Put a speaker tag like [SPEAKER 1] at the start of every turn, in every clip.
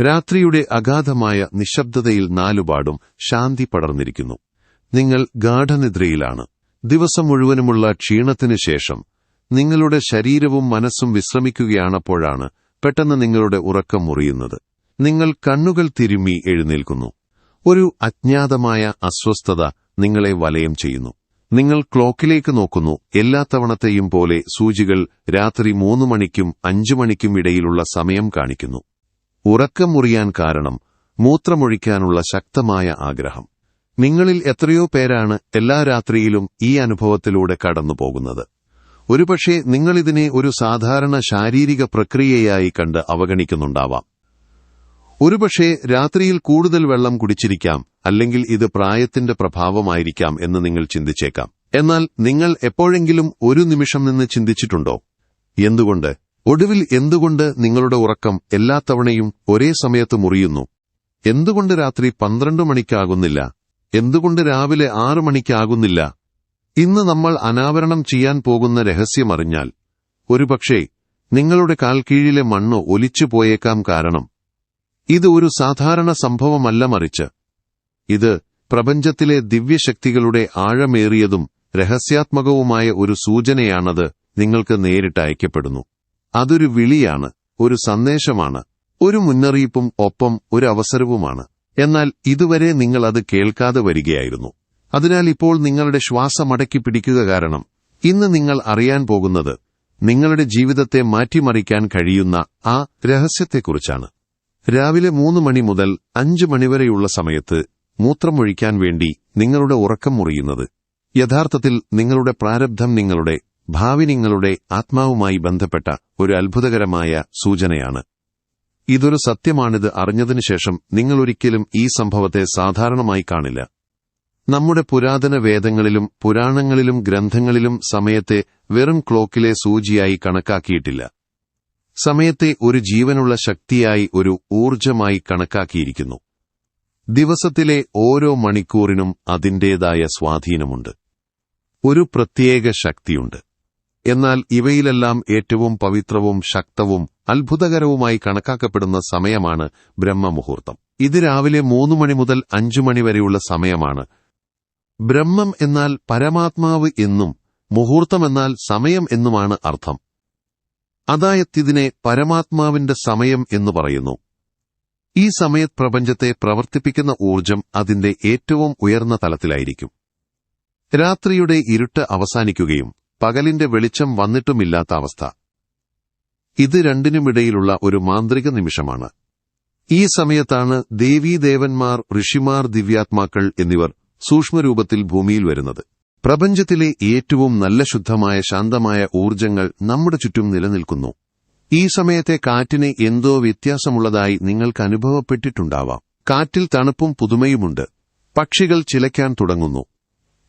[SPEAKER 1] രാത്രിയുടെ അഗാധമായ നിശബ്ദതയിൽ നാലുപാടും ശാന്തി പടർന്നിരിക്കുന്നു. നിങ്ങൾ ഗാഠനിദ്രയിലാണ്. ദിവസം മുഴുവനുമുള്ള ക്ഷീണത്തിനു ശേഷം നിങ്ങളുടെ ശരീരവും മനസ്സും വിശ്രമിക്കുകയാണപ്പോഴാണ് പെട്ടെന്ന് നിങ്ങളുടെ ഉറക്കം മുറിയുന്നത്. നിങ്ങൾ കണ്ണുകൾ തിരുമ്മി എഴുന്നേൽക്കുന്നു. ഒരു അജ്ഞാതമായ അസ്വസ്ഥത നിങ്ങളെ വലയം ചെയ്യുന്നു. നിങ്ങൾ ക്ലോക്കിലേക്ക് നോക്കുന്നു. എല്ലാ തവണത്തെയും പോലെ സൂചികൾ രാത്രി മൂന്ന് മണിക്കും അഞ്ചു മണിക്കും ഇടയിലുള്ള സമയം കാണിക്കുന്നു. ഉറക്കം മുറിയാൻ കാരണം മൂത്രമൊഴിക്കാനുള്ള ശക്തമായ ആഗ്രഹം. നിങ്ങളിൽ എത്രയോ പേരാണ് എല്ലാ രാത്രിയിലും ഈ അനുഭവത്തിലൂടെ കടന്നുപോകുന്നത്. ഒരുപക്ഷെ നിങ്ങളിതിനെ ഒരു സാധാരണ ശാരീരിക പ്രക്രിയയായി കണ്ട് അവഗണിക്കുന്നുണ്ടാവാം. ഒരുപക്ഷെ രാത്രിയിൽ കൂടുതൽ വെള്ളം കുടിച്ചിരിക്കാം അല്ലെങ്കിൽ ഇത് പ്രായത്തിന്റെ പ്രഭാവമായിരിക്കാം എന്ന് നിങ്ങൾ ചിന്തിച്ചേക്കാം. എന്നാൽ നിങ്ങൾ എപ്പോഴെങ്കിലും ഒരു നിമിഷം നിന്ന് ചിന്തിച്ചിട്ടുണ്ടോ? എന്തുകൊണ്ട്? ഒടുവിൽ എന്തുകൊണ്ട് നിങ്ങളുടെ ഉറക്കം എല്ലാ തവണയും ഒരേ സമയത്ത് മുറിയുന്നു? എന്തുകൊണ്ട് രാത്രി പന്ത്രണ്ട് മണിക്കാകുന്നില്ല? എന്തുകൊണ്ട് രാവിലെ ആറു മണിക്കാകുന്നില്ല? ഇന്ന് നമ്മൾ അനാവരണം ചെയ്യാൻ പോകുന്ന രഹസ്യമറിഞ്ഞാൽ ഒരുപക്ഷേ നിങ്ങളുടെ കാൽക്കീഴിലെ മണ്ണ് ഒലിച്ചു പോയേക്കാം കാരണം. ഇത് ഒരു സാധാരണ സംഭവമല്ല മറിച്ച്. ഇത് പ്രപഞ്ചത്തിലെ ദിവ്യശക്തികളുടെ ആഴമേറിയതും രഹസ്യാത്മകവുമായ ഒരു സൂചനയാണത് നിങ്ങൾക്ക് നേരിട്ട് അയക്കപ്പെടുന്നു. അതൊരു വിളിയാണ് ഒരു സന്ദേശമാണ് ഒരു മുന്നറിയിപ്പും ഒപ്പം ഒരു അവസരവുമാണ്. എന്നാൽ ഇതുവരെ നിങ്ങൾ അത് കേൾക്കാതെ വരികയായിരുന്നു. അതിനാൽ ഇപ്പോൾ നിങ്ങളുടെ ശ്വാസമടക്കി പിടിക്കുക കാരണം ഇന്ന് നിങ്ങൾ അറിയാൻ പോകുന്നത് നിങ്ങളുടെ ജീവിതത്തെ മാറ്റിമറിക്കാൻ കഴിയുന്ന ആ രഹസ്യത്തെക്കുറിച്ചാണ്. രാവിലെ മൂന്ന് മണി മുതൽ അഞ്ച് മണിവരെയുള്ള സമയത്ത് മൂത്രമൊഴിക്കാൻ വേണ്ടി നിങ്ങളുടെ ഉറക്കം മുറിയുന്നത്. യഥാർത്ഥത്തിൽ നിങ്ങളുടെ പ്രാരബ്ധം നിങ്ങളുടെ ഭാവി നിങ്ങളുടെ ആത്മാവുമായി ബന്ധപ്പെട്ട ഒരു അത്ഭുതകരമായ സൂചനയാണ്. ഇതൊരു സത്യമാണിത് അറിഞ്ഞതിനു ശേഷം നിങ്ങളൊരിക്കലും ഈ സംഭവത്തെ സാധാരണമായി കാണില്ല. നമ്മുടെ പുരാതന വേദങ്ങളിലും പുരാണങ്ങളിലും ഗ്രന്ഥങ്ങളിലും സമയത്തെ വെറും ക്ലോക്കിലെ സൂചിയായി കണക്കാക്കിയിട്ടില്ല. സമയത്തെ ഒരു ജീവനുള്ള ശക്തിയായി ഒരു ഊർജമായി കണക്കാക്കിയിരിക്കുന്നു. ദിവസത്തിലെ ഓരോ മണിക്കൂറിനും അതിന്റേതായ സ്വാധീനമുണ്ട്. ഒരു പ്രത്യേക ശക്തിയുണ്ട്. എന്നാൽ ഇവയിലെല്ലാം ഏറ്റവും പവിത്രവും ശക്തവും അത്ഭുതകരവുമായി കണക്കാക്കപ്പെടുന്ന സമയമാണ് ബ്രഹ്മമുഹൂർത്തം. ഇത് രാവിലെ മൂന്ന് മണി മുതൽ അഞ്ചു മണി വരെയുള്ള സമയമാണ്. ബ്രഹ്മം എന്നാൽ പരമാത്മാവ് എന്നും മുഹൂർത്തം എന്നാൽ സമയം എന്നുമാണ് അർത്ഥം. അതായത്തിതിനെ പരമാത്മാവിന്റെ സമയം എന്ന് പറയുന്നു. ഈ സമയത് പ്രപഞ്ചത്തെ പ്രവർത്തിപ്പിക്കുന്ന ഊർജം അതിന്റെ ഏറ്റവും ഉയർന്ന തലത്തിലായിരിക്കും. രാത്രിയുടെ ഇരുട്ട് അവസാനിക്കുകയും പകലിന്റെ വെളിച്ചം വന്നിട്ടുമില്ലാത്ത അവസ്ഥ. ഇത് രണ്ടിനുമിടയിലുള്ള ഒരു മാന്ത്രിക നിമിഷമാണ്. ഈ സമയത്താണ് ദേവീദേവന്മാർ ഋഷിമാർ ദിവ്യാത്മാക്കൾ എന്നിവർ സൂക്ഷ്മരൂപത്തിൽ ഭൂമിയിൽ വരുന്നത്. പ്രപഞ്ചത്തിലെ ഏറ്റവും നല്ല ശുദ്ധമായ ശാന്തമായ ഊർജങ്ങൾ നമ്മുടെ ചുറ്റും നിലനിൽക്കുന്നു. ഈ സമയത്തെ കാറ്റിന് എന്തോ വ്യത്യാസമുള്ളതായി നിങ്ങൾക്ക് അനുഭവപ്പെട്ടിട്ടുണ്ടാവാം. കാറ്റിൽ തണുപ്പും പുതുമയുമുണ്ട്. പക്ഷികൾ ചിലയ്ക്കാൻ തുടങ്ങുന്നു.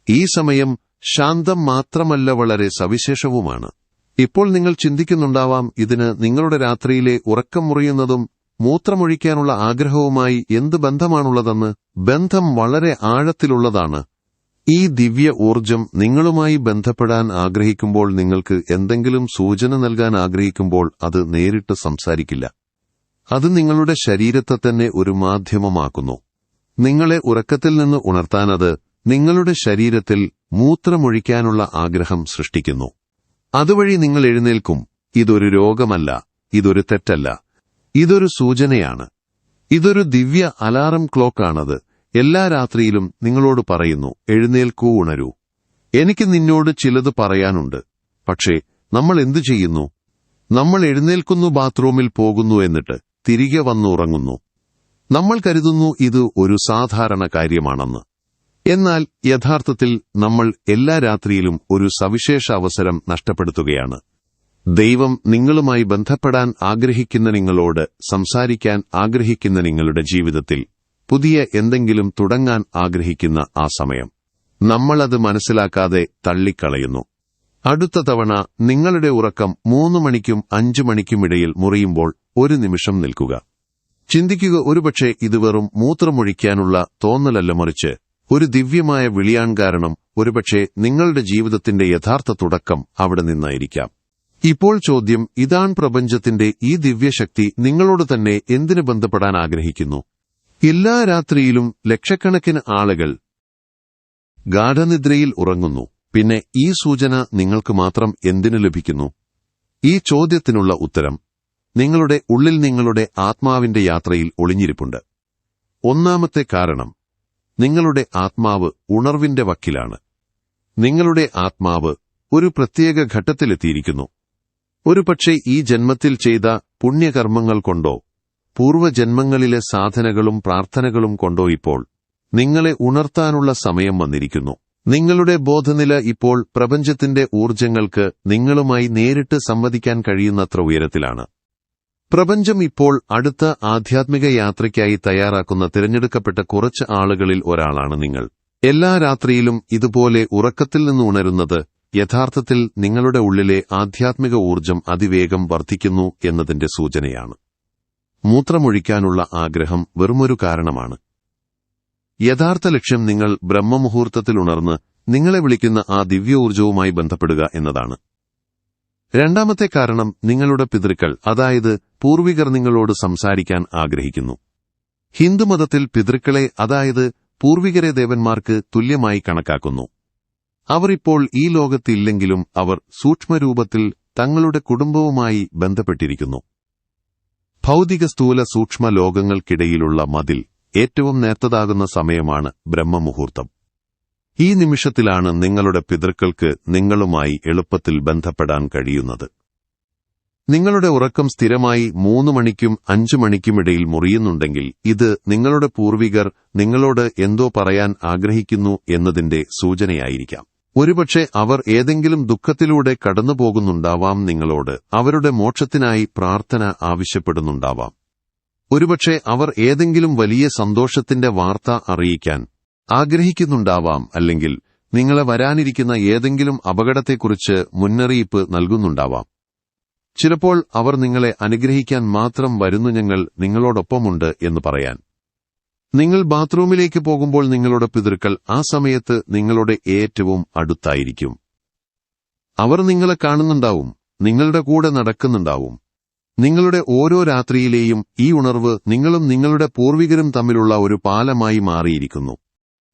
[SPEAKER 1] ഈ സമയം ശാന്തം മാത്രമല്ല വളരെ സവിശേഷവുമാണ്. ഇപ്പോൾ നിങ്ങൾ ചിന്തിക്കുന്നുണ്ടാവാം ഇതിന് നിങ്ങളുടെ രാത്രിയിലെ ഉറക്കം മുറിയുന്നതും മൂത്രമൊഴിക്കാനുള്ള ആഗ്രഹവുമായി എന്ത് ബന്ധമാണുള്ളതെന്ന് ബന്ധം വളരെ ആഴത്തിലുള്ളതാണ്. ഈ ദിവ്യ ഊർജം നിങ്ങളുമായി ബന്ധപ്പെടാൻ ആഗ്രഹിക്കുമ്പോൾ നിങ്ങൾക്ക് എന്തെങ്കിലും സൂചന നൽകാൻ ആഗ്രഹിക്കുമ്പോൾ അത് നേരിട്ട് സംസാരിക്കില്ല. അത് നിങ്ങളുടെ ശരീരത്തെ തന്നെ ഒരു മാധ്യമമാക്കുന്നു. നിങ്ങളെ ഉറക്കത്തിൽ നിന്ന് ഉണർത്താനത് നിങ്ങളുടെ ശരീരത്തിൽ മൂത്രമൊഴിക്കാനുള്ള ആഗ്രഹം സൃഷ്ടിക്കുന്നു. അതുവഴി നിങ്ങൾ എഴുന്നേൽക്കും. ഇതൊരു രോഗമല്ല ഇതൊരു തെറ്റല്ല. ഇതൊരു സൂചനയാണ്. ഇതൊരു ദിവ്യ അലാറം ക്ലോക്കാണത്. എല്ലാ രാത്രിയിലും നിങ്ങളോട് പറയുന്നു എഴുന്നേൽക്കൂ ഉണരൂ. എനിക്ക് നിന്നോട് ചിലത് പറയാനുണ്ട്. പക്ഷേ നമ്മൾ എന്തു ചെയ്യുന്നു? നമ്മൾ എഴുന്നേൽക്കുന്നു ബാത്റൂമിൽ പോകുന്നു എന്നിട്ട് തിരികെ വന്നുറങ്ങുന്നു. നമ്മൾ കരുതുന്നു ഇത് ഒരു സാധാരണ കാര്യമാണെന്ന്. എന്നാൽ യഥാർത്ഥത്തിൽ നമ്മൾ എല്ലാ രാത്രിയിലും ഒരു സവിശേഷ അവസരം നഷ്ടപ്പെടുത്തുകയാണ്. ദൈവം നിങ്ങളുമായി ബന്ധപ്പെടാൻ ആഗ്രഹിക്കുന്ന നിങ്ങളോട് സംസാരിക്കാൻ ആഗ്രഹിക്കുന്ന നിങ്ങളുടെ ജീവിതത്തിൽ പുതിയ എന്തെങ്കിലും തുടങ്ങാൻ ആഗ്രഹിക്കുന്ന ആ സമയം. നമ്മളത് മനസ്സിലാക്കാതെ തള്ളിക്കളയുന്നു. അടുത്ത തവണ നിങ്ങളുടെ ഉറക്കം മൂന്ന് മണിക്കും അഞ്ചു മണിക്കുമിടയിൽ മുറിയുമ്പോൾ ഒരു നിമിഷം നിൽക്കുക. ചിന്തിക്കുക ഒരുപക്ഷെ ഇത് വെറും മൂത്രമൊഴിക്കാനുള്ള തോന്നലല്ല മറിച്ച് ഒരു ദിവ്യമായ വിളിയാൻ കാരണം ഒരുപക്ഷെ നിങ്ങളുടെ ജീവിതത്തിന്റെ യഥാർത്ഥ തുടക്കം അവിടെ നിന്നായിരിക്കാം. ഇപ്പോൾ ചോദ്യം ഇതാൻ പ്രപഞ്ചത്തിന്റെ ഈ ദിവ്യശക്തി നിങ്ങളോട് തന്നെ എന്തിനു ബന്ധപ്പെടാൻ ആഗ്രഹിക്കുന്നു? എല്ലാ രാത്രിയിലും ലക്ഷക്കണക്കിന് ആളുകൾ ഗാഠനിദ്രയിൽ ഉറങ്ങുന്നു. പിന്നെ ഈ സൂചന നിങ്ങൾക്ക് മാത്രം എന്തിനു ലഭിക്കുന്നു? ഈ ചോദ്യത്തിനുള്ള ഉത്തരം നിങ്ങളുടെ ഉള്ളിൽ നിങ്ങളുടെ ആത്മാവിന്റെ യാത്രയിൽ ഒളിഞ്ഞിരിപ്പുണ്ട്. ഒന്നാമത്തെ കാരണം നിങ്ങളുടെ ആത്മാവ് ഉണർവിന്റെ വക്കിലാണ്. നിങ്ങളുടെ ആത്മാവ് ഒരു പ്രത്യേക ഘട്ടത്തിലെത്തിയിരിക്കുന്നു. ഒരുപക്ഷെ ഈ ജന്മത്തിൽ ചെയ്ത പുണ്യകർമ്മങ്ങൾ കൊണ്ടോ പൂർവജന്മങ്ങളിലെ സാധനകളും പ്രാർത്ഥനകളും കൊണ്ടോ ഇപ്പോൾ നിങ്ങളെ ഉണർത്താനുള്ള സമയം വന്നിരിക്കുന്നു. നിങ്ങളുടെ ബോധനില ഇപ്പോൾ പ്രപഞ്ചത്തിന്റെ ഊർജങ്ങൾക്ക് നിങ്ങളുമായി നേരിട്ട് സംവദിക്കാൻ കഴിയുന്നത്ര ഉയരത്തിലാണ്. പ്രപഞ്ചം ഇപ്പോൾ അടുത്ത ആധ്യാത്മിക യാത്രയ്ക്കായി തയ്യാറാക്കുന്ന തിരഞ്ഞെടുക്കപ്പെട്ട കുറച്ച് ആളുകളിൽ ഒരാളാണ് നിങ്ങൾ. എല്ലാ രാത്രിയിലും ഇതുപോലെ ഉറക്കത്തിൽ നിന്ന് ഉണരുന്നത് യഥാർത്ഥത്തിൽ നിങ്ങളുടെ ഉള്ളിലെ ആധ്യാത്മിക ഊർജം അതിവേഗം വർദ്ധിക്കുന്നു എന്നതിന്റെ സൂചനയാണ്. മൂത്രമൊഴിക്കാനുള്ള ആഗ്രഹം വെറുമൊരു കാരണമാണ്. യഥാർത്ഥ ലക്ഷ്യം നിങ്ങൾ ബ്രഹ്മമുഹൂർത്തത്തിൽ ഉണർന്ന് നിങ്ങളെ വിളിക്കുന്ന ആ ദിവ്യ ഊർജവുമായി ബന്ധപ്പെടുക എന്നതാണ്. രണ്ടാമത്തെ കാരണം നിങ്ങളുടെ പിതൃക്കൾ അതായത് പൂർവികർ നിങ്ങളോട് സംസാരിക്കാൻ ആഗ്രഹിക്കുന്നു. ഹിന്ദുമതത്തിൽ പിതൃക്കളെ അതായത് പൂർവികരെ ദേവന്മാർക്ക് തുല്യമായി കണക്കാക്കുന്നു. അവർ ഇപ്പോൾ ഈ ലോകത്തില്ലെങ്കിലും അവർ സൂക്ഷ്മരൂപത്തിൽ തങ്ങളുടെ കുടുംബവുമായി ബന്ധപ്പെട്ടിരിക്കുന്നു. ഭൗതിക സ്ഥൂല സൂക്ഷ്മ ലോകങ്ങൾക്കിടയിലുള്ള മതിൽ ഏറ്റവും നേർത്തതാകുന്ന സമയമാണ് ബ്രഹ്മമുഹൂർത്തം. ഈ നിമിഷത്തിലാണ് നിങ്ങളുടെ പിതൃക്കൾക്ക് നിങ്ങളുമായി എളുപ്പത്തിൽ ബന്ധപ്പെടാൻ കഴിയുന്നത്. നിങ്ങളുടെ ഉറക്കം സ്ഥിരമായി മൂന്ന് മണിക്കും അഞ്ചു മണിക്കുമിടയിൽ മുറിയുന്നുണ്ടെങ്കിൽ ഇത് നിങ്ങളുടെ പൂർവികർ നിങ്ങളോട് എന്തോ പറയാൻ ആഗ്രഹിക്കുന്നു എന്നതിന്റെ സൂചനയായിരിക്കാം. ഒരുപക്ഷെ അവർ ഏതെങ്കിലും ദുഃഖത്തിലൂടെ കടന്നുപോകുന്നുണ്ടാവാം നിങ്ങളോട് അവരുടെ മോക്ഷത്തിനായി പ്രാർത്ഥന ആവശ്യപ്പെടുന്നുണ്ടാവാം. ഒരുപക്ഷെ അവർ ഏതെങ്കിലും വലിയ സന്തോഷത്തിന്റെ വാർത്ത അറിയിക്കാൻ ആഗ്രഹിക്കുന്നുണ്ടാവാം അല്ലെങ്കിൽ നിങ്ങളെ വരാനിരിക്കുന്ന ഏതെങ്കിലും അപകടത്തെക്കുറിച്ച് മുന്നറിയിപ്പ് നൽകുന്നുണ്ടാവാം. ചിലപ്പോൾ അവർ നിങ്ങളെ അനുഗ്രഹിക്കാൻ മാത്രം വരുന്നു ഞങ്ങൾ നിങ്ങളോടൊപ്പമുണ്ട് എന്ന് പറയാൻ. നിങ്ങൾ ബാത്റൂമിലേക്ക് പോകുമ്പോൾ നിങ്ങളുടെ പിതൃക്കൾ ആ സമയത്ത് നിങ്ങളുടെ ഏറ്റവും അടുത്തായിരിക്കും. അവർ നിങ്ങളെ കാണുന്നുണ്ടാവും നിങ്ങളുടെ കൂടെ നടക്കുന്നുണ്ടാവും. നിങ്ങളുടെ ഓരോ രാത്രിയിലെയും ഈ ഉണർവ് നിങ്ങളും നിങ്ങളുടെ പൂർവികരും തമ്മിലുള്ള ഒരു പാലമായി മാറിയിരിക്കുന്നു.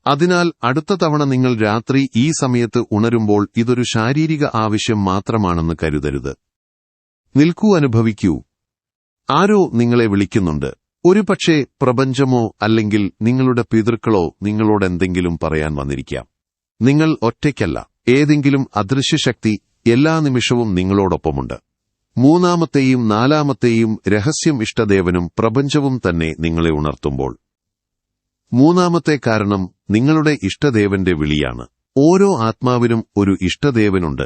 [SPEAKER 1] അതിനാൽ അടുത്ത തവണ നിങ്ങൾ രാത്രി ഈ സമയത്ത് ഉണരുമ്പോൾ ഇതൊരു ശാരീരിക ആവശ്യം മാത്രമാണെന്ന് കരുതരുത്. നിൽക്കൂ അനുഭവിക്കൂ. ആരോ നിങ്ങളെ വിളിക്കുന്നുണ്ട്. ഒരുപക്ഷെ പ്രപഞ്ചമോ അല്ലെങ്കിൽ നിങ്ങളുടെ പിതൃക്കളോ നിങ്ങളോട് എന്തെങ്കിലും പറയാൻ വന്നിരിക്കാം. നിങ്ങൾ ഒറ്റയ്ക്കല്ല. ഏതെങ്കിലും അദൃശ്യശക്തി എല്ലാ നിമിഷവും നിങ്ങളോടൊപ്പമുണ്ട്. മൂന്നാമത്തെയും നാലാമത്തെയും രഹസ്യം ഇഷ്ടദേവനും പ്രപഞ്ചവും തന്നെ നിങ്ങളെ ഉണർത്തുമ്പോൾ. മൂന്നാമത്തെ കാരണം നിങ്ങളുടെ ഇഷ്ടദേവന്റെ വിളിയാണ്. ഓരോ ആത്മാവിനും ഒരു ഇഷ്ടദേവനുണ്ട്.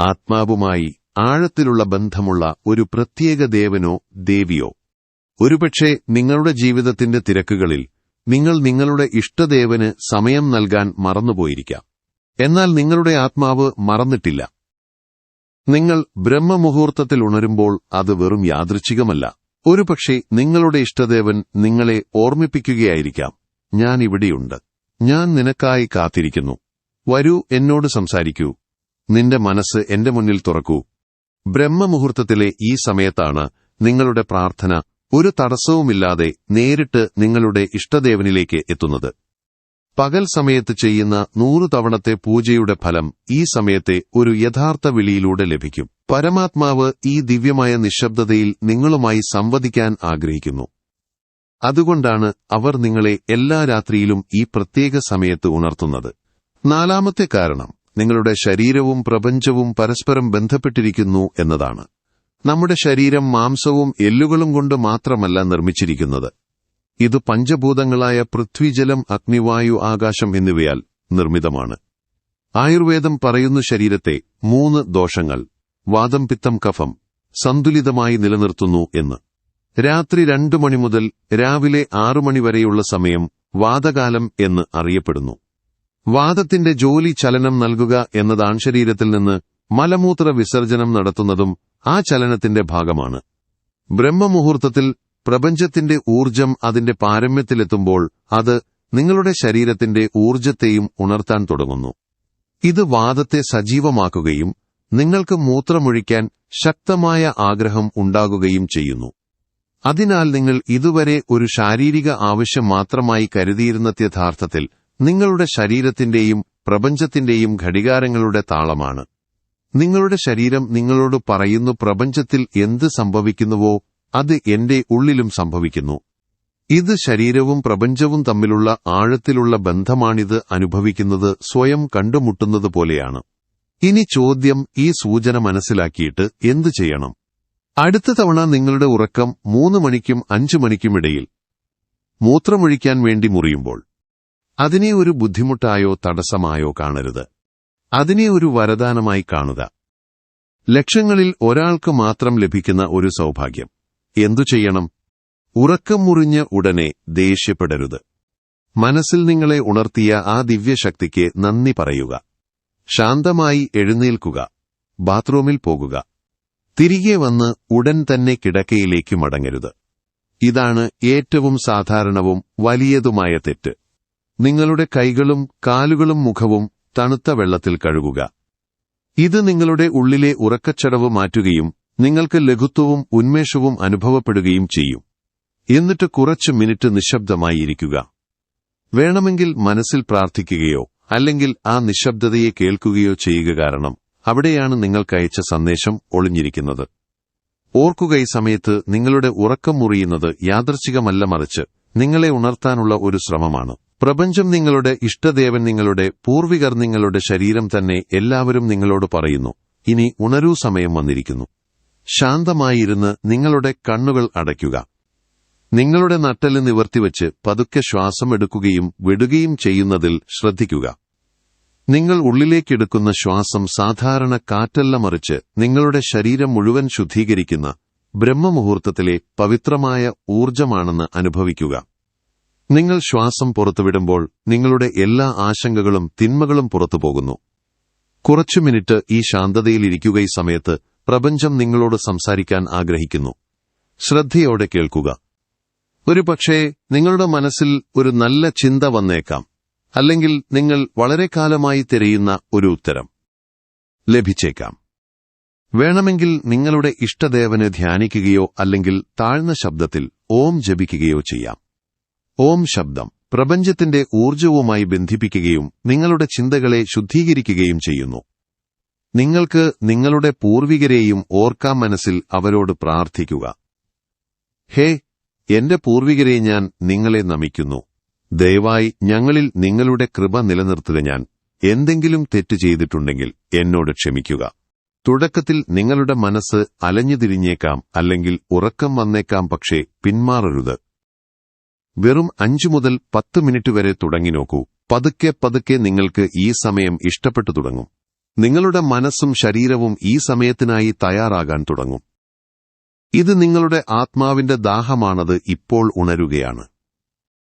[SPEAKER 1] ആത്മാവുമായി ആഴത്തിലുള്ള ബന്ധമുള്ള ഒരു പ്രത്യേക ദേവനോ ദേവിയോ. ഒരുപക്ഷെ നിങ്ങളുടെ ജീവിതത്തിന്റെ തിരക്കുകളിൽ നിങ്ങൾ നിങ്ങളുടെ ഇഷ്ടദേവന് സമയം നൽകാൻ മറന്നുപോയിരിക്കാം. എന്നാൽ നിങ്ങളുടെ ആത്മാവ് മറന്നിട്ടില്ല. നിങ്ങൾ ബ്രഹ്മമുഹൂർത്തത്തിൽ ഉണരുമ്പോൾ അത് വെറും യാദൃച്ഛികമല്ല. ഒരുപക്ഷെ നിങ്ങളുടെ ഇഷ്ടദേവൻ നിങ്ങളെ ഓർമ്മിപ്പിക്കുകയായിരിക്കാം. ഞാൻ ഇവിടെയുണ്ട് ഞാൻ നിനക്കായി കാത്തിരിക്കുന്നു. വരൂ എന്നോട് സംസാരിക്കൂ. നിന്റെ മനസ്സ് എന്റെ മുന്നിൽ തുറക്കൂ. ബ്രഹ്മമുഹൂർത്തത്തിലെ ഈ സമയത്താണ് നിങ്ങളുടെ പ്രാർത്ഥന ഒരു തടസ്സവുമില്ലാതെ നേരിട്ട് നിങ്ങളുടെ ഇഷ്ടദേവനിലേക്ക് എത്തുന്നത്. പകൽ സമയത്ത് ചെയ്യുന്ന നൂറു തവണത്തെ പൂജയുടെ ഫലം ഈ സമയത്തെ ഒരു യഥാർത്ഥ വിളിയിലൂടെ ലഭിക്കും. പരമാത്മാവ് ഈ ദിവ്യമായ നിശബ്ദതയിൽ നിങ്ങളുമായി സംവദിക്കാൻ ആഗ്രഹിക്കുന്നു. അതുകൊണ്ടാണ് അവർ നിങ്ങളെ എല്ലാ രാത്രിയിലും ഈ പ്രത്യേക സമയത്ത് ഉണർത്തുന്നത്. നാലാമത്തെ കാരണം നിങ്ങളുടെ ശരീരവും പ്രപഞ്ചവും പരസ്പരം ബന്ധപ്പെട്ടിരിക്കുന്നു എന്നതാണ്. നമ്മുടെ ശരീരം മാംസവും എല്ലുകളും കൊണ്ട് മാത്രമല്ല നിർമ്മിച്ചിരിക്കുന്നത്. ഇത് പഞ്ചഭൂതങ്ങളായ പൃഥ്വിജലം അഗ്നിവായു ആകാശം എന്നിവയാൽ നിർമ്മിതമാണ്. ആയുർവേദം പറയുന്ന ശരീരത്തെ മൂന്ന് ദോഷങ്ങൾ വാദം പിത്തം കഫം സന്തുലിതമായി നിലനിർത്തുന്നു എന്ന്. രാത്രി രണ്ടു മണി മുതൽ രാവിലെ ആറു മണി വരെയുള്ള സമയം വാദകാലം എന്ന് അറിയപ്പെടുന്നു. വാദത്തിന്റെ ജോലി ചലനം നൽകുക എന്നതാണ് ശരീരത്തിൽ നിന്ന് മലമൂത്ര വിസർജനം നടത്തുന്നതും ആ ചലനത്തിന്റെ ഭാഗമാണ്. ബ്രഹ്മമുഹൂർത്തത്തിൽ പ്രപഞ്ചത്തിന്റെ ഊർജം അതിന്റെ പാരമ്യത്തിലെത്തുമ്പോൾ അത് നിങ്ങളുടെ ശരീരത്തിന്റെ ഊർജത്തെയും ഉണർത്താൻ തുടങ്ങുന്നു. ഇത് വാദത്തെ സജീവമാക്കുകയും നിങ്ങൾക്ക് മൂത്രമൊഴിക്കാൻ ശക്തമായ ആഗ്രഹം ഉണ്ടാകുകയും ചെയ്യുന്നു. അതിനാൽ നിങ്ങൾ ഇതുവരെ ഒരു ശാരീരിക ആവശ്യം മാത്രമായി കരുതിയിരുന്ന യഥാർത്ഥത്തിൽ നിങ്ങളുടെ ശരീരത്തിന്റെയും പ്രപഞ്ചത്തിന്റെയും ഘടികാരങ്ങളുടെ താളമാണ്. നിങ്ങളുടെ ശരീരം നിങ്ങളോട് പറയുന്നു പ്രപഞ്ചത്തിൽ എന്ത് സംഭവിക്കുന്നുവോ അത് എന്റെ ഉള്ളിലും സംഭവിക്കുന്നു. ഇത് ശരീരവും പ്രപഞ്ചവും തമ്മിലുള്ള ആഴത്തിലുള്ള ബന്ധമാണിത് അനുഭവിക്കുന്നത് സ്വയം കണ്ടുമുട്ടുന്നത് പോലെയാണ്. ഇനി ചോദ്യം ഈ സൂചന മനസ്സിലാക്കിയിട്ട് എന്തു ചെയ്യണം? അടുത്ത തവണ നിങ്ങളുടെ ഉറക്കം മൂന്ന് മണിക്കും അഞ്ചു മണിക്കും ഇടയിൽ. മൂത്രമൊഴിക്കാൻ വേണ്ടി മുറിയുമ്പോൾ. അതിനെ ഒരു ബുദ്ധിമുട്ടായോ തടസ്സമായോ കാണരുത്. അതിനെ ഒരു വരദാനമായി കാണുക. ലക്ഷങ്ങളിൽ ഒരാൾക്ക് മാത്രം ലഭിക്കുന്ന ഒരു സൗഭാഗ്യം. എന്തു ചെയ്യണം? ഉറക്കം മുറിഞ്ഞ് ഉടനെ ദേഷ്യപ്പെടരുത്. മനസ്സിൽ നിങ്ങളെ ഉണർത്തിയ ആ ദിവ്യശക്തിക്ക് നന്ദി പറയുക. ശാന്തമായി എഴുന്നേൽക്കുക. ബാത്റൂമിൽ പോകുക. തിരികെ വന്ന് ഉടൻ തന്നെ കിടക്കയിലേക്ക് മടങ്ങരുത്. ഇതാണ് ഏറ്റവും സാധാരണവും വലിയതുമായ തെറ്റ്. നിങ്ങളുടെ കൈകളും കാലുകളും മുഖവും തണുത്ത വെള്ളത്തിൽ കഴുകുക. ഇത് നിങ്ങളുടെ ഉള്ളിലെ ഉറക്കച്ചടവ് മാറ്റുകയും നിങ്ങൾക്ക് ലഘുത്വവും ഉന്മേഷവും അനുഭവപ്പെടുകയും ചെയ്യും. എന്നിട്ട് കുറച്ച് മിനിറ്റ് നിശബ്ദമായി ഇരിക്കുക വേണമെങ്കിൽ മനസ്സിൽ പ്രാർത്ഥിക്കുകയോ അല്ലെങ്കിൽ ആ നിശബ്ദതയെ കേൾക്കുകയോ ചെയ്യുക കാരണം അവിടെയാണ് നിങ്ങൾക്കയച്ച സന്ദേശം ഒളിഞ്ഞിരിക്കുന്നത്. ഓർക്കുക ഈ സമയത്ത് നിങ്ങളുടെ ഉറക്കം മുറിയുന്നത് യാദർച്ഛികമല്ല മറിച്ച് നിങ്ങളെ ഉണർത്താനുള്ള ഒരു ശ്രമമാണ്. പ്രപഞ്ചം നിങ്ങളുടെ ഇഷ്ടദേവൻ നിങ്ങളുടെ പൂർവികർ നിങ്ങളുടെ ശരീരം തന്നെ എല്ലാവരും നിങ്ങളോട് പറയുന്നു. ഇനി ഉണരൂ സമയം വന്നിരിക്കുന്നു. ശാന്തമായിരുന്ന് നിങ്ങളുടെ കണ്ണുകൾ അടയ്ക്കുക. നിങ്ങളുടെ നട്ടൽ നിവർത്തിവച്ച് പതുക്കെ ശ്വാസം എടുക്കുകയും വിടുകയും ചെയ്യുന്നതിൽ ശ്രദ്ധിക്കുക. നിങ്ങൾ ഉള്ളിലേക്കെടുക്കുന്ന ശ്വാസം സാധാരണ കാറ്റല്ല മറിച്ച് നിങ്ങളുടെ ശരീരം മുഴുവൻ ശുദ്ധീകരിക്കുന്ന ബ്രഹ്മമുഹൂർത്തത്തിലെ പവിത്രമായ ഊർജമാണെന്ന് അനുഭവിക്കുക. നിങ്ങൾ ശ്വാസം പുറത്തുവിടുമ്പോൾ നിങ്ങളുടെ എല്ലാ ആശങ്കകളും തിന്മകളും പുറത്തുപോകുന്നു. കുറച്ചു മിനിറ്റ് ഈ ശാന്തതയിലിരിക്കുക ഈ സമയത്ത് പ്രപഞ്ചം നിങ്ങളോട് സംസാരിക്കാൻ ആഗ്രഹിക്കുന്നു. ശ്രദ്ധയോടെ കേൾക്കുക. ഒരുപക്ഷേ നിങ്ങളുടെ മനസ്സിൽ ഒരു നല്ല ചിന്ത വന്നേക്കാം. അല്ലെങ്കിൽ നിങ്ങൾ വളരെ കാലമായി തിരയുന്ന ഒരു ഉത്തരം ലഭിച്ചേക്കാം. വേണമെങ്കിൽ നിങ്ങളുടെ ഇഷ്ടദേവനെ ധ്യാനിക്കുകയോ അല്ലെങ്കിൽ താഴ്ന്ന ശബ്ദത്തിൽ ഓം ജപിക്കുകയോ ചെയ്യാം. ഓം ശബ്ദം പ്രപഞ്ചത്തിന്റെ ഊർജവുമായി ബന്ധിപ്പിക്കുകയും നിങ്ങളുടെ ചിന്തകളെ ശുദ്ധീകരിക്കുകയും ചെയ്യുന്നു. നിങ്ങൾക്ക് നിങ്ങളുടെ പൂർവികരെയും ഓർക്കാം മനസ്സിൽ അവരോട് പ്രാർത്ഥിക്കുക. ഹേ എന്റെ പൂർവികരെ ഞാൻ നിങ്ങളെ നമിക്കുന്നു. ദയവായി ഞങ്ങളിൽ നിങ്ങളുടെ കൃപ നിലനിർത്തുക ഞാൻ. എന്തെങ്കിലും തെറ്റ് ചെയ്തിട്ടുണ്ടെങ്കിൽ എന്നോട് ക്ഷമിക്കുക. തുടക്കത്തിൽ നിങ്ങളുടെ മനസ്സ് അലഞ്ഞുതിരിഞ്ഞേക്കാം അല്ലെങ്കിൽ ഉറക്കം വന്നേക്കാം പക്ഷേ പിന്മാറരുത്. വെറും അഞ്ചു മുതൽ പത്ത് മിനിറ്റ് വരെ തുടങ്ങി നോക്കൂ. പതുക്കെ പതുക്കെ നിങ്ങൾക്ക് ഈ സമയം ഇഷ്ടപ്പെട്ടു തുടങ്ങും. നിങ്ങളുടെ മനസ്സും ശരീരവും ഈ സമയത്തിനായി തയ്യാറാകാൻ തുടങ്ങും. ഇത് നിങ്ങളുടെ ആത്മാവിന്റെ ദാഹമാണത് ഇപ്പോൾ ഉണരുകയാണ്.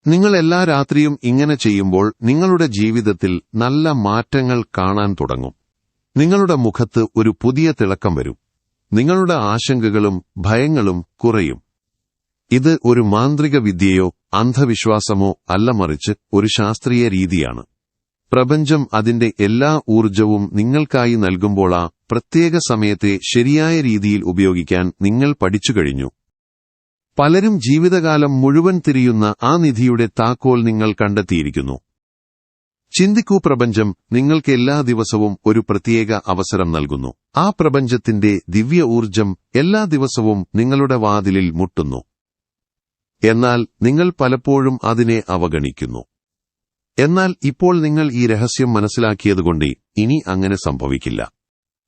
[SPEAKER 1] നിങ്ങൾ എല്ലാ രാത്രിയും ഇങ്ങനെ ചെയ്യുമ്പോൾ നിങ്ങളുടെ ജീവിതത്തിൽ നല്ല മാറ്റങ്ങൾ കാണാൻ തുടങ്ങും. നിങ്ങളുടെ മുഖത്ത് ഒരു പുതിയ തിളക്കം വരും. നിങ്ങളുടെ ആശങ്കകളും ഭയങ്ങളും കുറയും. ഇത് ഒരു മാന്ത്രിക വിദ്യയോ അന്ധവിശ്വാസമോ അല്ല മറിച്ച് ഒരു ശാസ്ത്രീയ രീതിയാണ്. പ്രപഞ്ചം അതിന്റെ എല്ലാ ഊർജവും നിങ്ങൾക്കായി നൽകുമ്പോൾ ആ പ്രത്യേക സമയത്തെ ശരിയായ രീതിയിൽ ഉപയോഗിക്കാൻ നിങ്ങൾ പഠിച്ചു കഴിഞ്ഞു. പലരും ജീവിതകാലം മുഴുവൻ തിരിയുന്ന ആ നിധിയുടെ താക്കോൽ നിങ്ങൾ കണ്ടെത്തിയിരിക്കുന്നു. ചിന്തിക്കൂ പ്രപഞ്ചം നിങ്ങൾക്ക് എല്ലാ ദിവസവും ഒരു പ്രത്യേക അവസരം നൽകുന്നു. ആ പ്രപഞ്ചത്തിന്റെ ദിവ്യ ഊർജം എല്ലാ ദിവസവും നിങ്ങളുടെ വാതിലിൽ മുട്ടുന്നു. എന്നാൽ നിങ്ങൾ പലപ്പോഴും അതിനെ അവഗണിക്കുന്നു. എന്നാൽ ഇപ്പോൾ നിങ്ങൾ ഈ രഹസ്യം മനസ്സിലാക്കിയതുകൊണ്ട് ഇനി അങ്ങനെ സംഭവിക്കില്ല.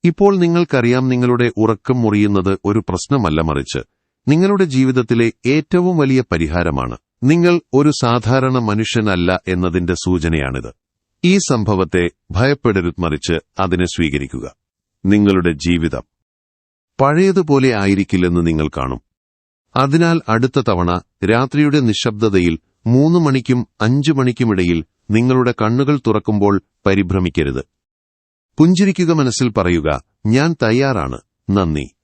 [SPEAKER 1] ഇപ്പോൾ നിങ്ങൾക്കറിയാം നിങ്ങളുടെ ഉറക്കം മുറിയുന്നത് ഒരു പ്രശ്നമല്ല മറിച്ച്. നിങ്ങളുടെ ജീവിതത്തിലെ ഏറ്റവും വലിയ പരിഹാരമാണ്. നിങ്ങൾ ഒരു സാധാരണ മനുഷ്യനല്ല എന്നതിന്റെ സൂചനയാണിത്. ഈ സംഭവത്തെ ഭയപ്പെടരുത് മറിച്ച് അതിനെ സ്വീകരിക്കുക. നിങ്ങളുടെ ജീവിതം പഴയതുപോലെ ആയിരിക്കില്ലെന്ന് നിങ്ങൾ കാണും. അതിനാൽ അടുത്ത തവണ രാത്രിയുടെ നിശബ്ദതയിൽ മൂന്ന് മണിക്കും അഞ്ചു മണിക്കുമിടയിൽ നിങ്ങളുടെ കണ്ണുകൾ തുറക്കുമ്പോൾ പരിഭ്രമിക്കരുത്. പുഞ്ചിരിക്കുക മനസ്സിൽ പറയുക ഞാൻ തയ്യാറാണ്. നന്ദി.